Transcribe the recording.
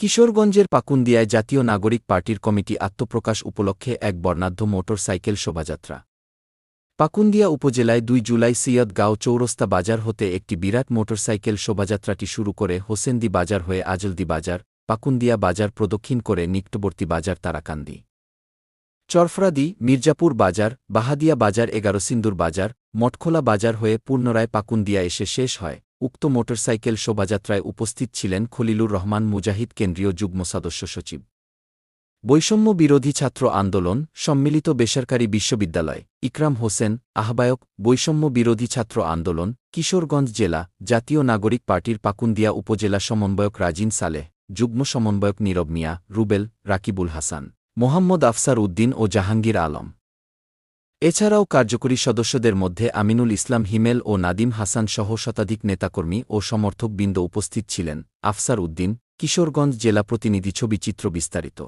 কিশোরগঞ্জের পাকুন্দিয়ায় জাতীয় নাগরিক পার্টির কমিটি আত্মপ্রকাশ উপলক্ষে এক বর্ণাঢ্য মোটর সাইকেল শোভাযাত্রা। পাকুন্দিয়া উপজেলায় দুই জুলাই সৈয়দগাঁও চৌরস্তা বাজার হতে একটি বিরাট মোটরসাইকেল শোভাযাত্রাটি শুরু করে হোসেন্দি বাজার হয়ে আজলদি বাজার, পাকুন্দিয়া বাজার প্রদক্ষিণ করে নিকটবর্তী বাজার তারাকান্দি। চরফরাদি, মির্জাপুর বাজার, বাহাদিয়া বাজার এগারো সিন্দুর বাজার মটখোলা বাজার হয়ে পুনরায় পাকুন্দিয়া এসে শেষ হয়। উক্ত মোটরসাইকেল শোভাযাত্রায় উপস্থিত ছিলেন খলিলুর রহমান মুজাহিদ, কেন্দ্রীয় যুগ্ম সদস্য সচিব। বৈষম্য বিরোধী ছাত্র আন্দোলন, সম্মিলিত বেসরকারি বিশ্ববিদ্যালয়, ইকরাম হোসেন, আহ্বায়ক, বৈষম্য বিরোধী ছাত্র আন্দোলন, কিশোরগঞ্জ জেলা, জাতীয় নাগরিক পার্টির পাকুন্দিয়া উপজেলা সমন্বয়ক রাজিন সালেহ, যুগ্ম সমন্বয়ক নীরব মিয়া, রুবেল, রাকিবুল হাসান, মোহাম্মদ আফসার উদ্দিন ও জাহাঙ্গীর আলম। এছাড়াও কার্যকরী সদস্যদের মধ্যে আমিনুল ইসলাম হিমেল ও নাদিম হাসান সহ শতাধিক নেতাকর্মী ও সমর্থকবৃন্দ উপস্থিত ছিলেন। আফসার উদ্দিন, কিশোরগঞ্জ জেলা প্রতিনিধি ছবি চিত্র বিস্তারিত।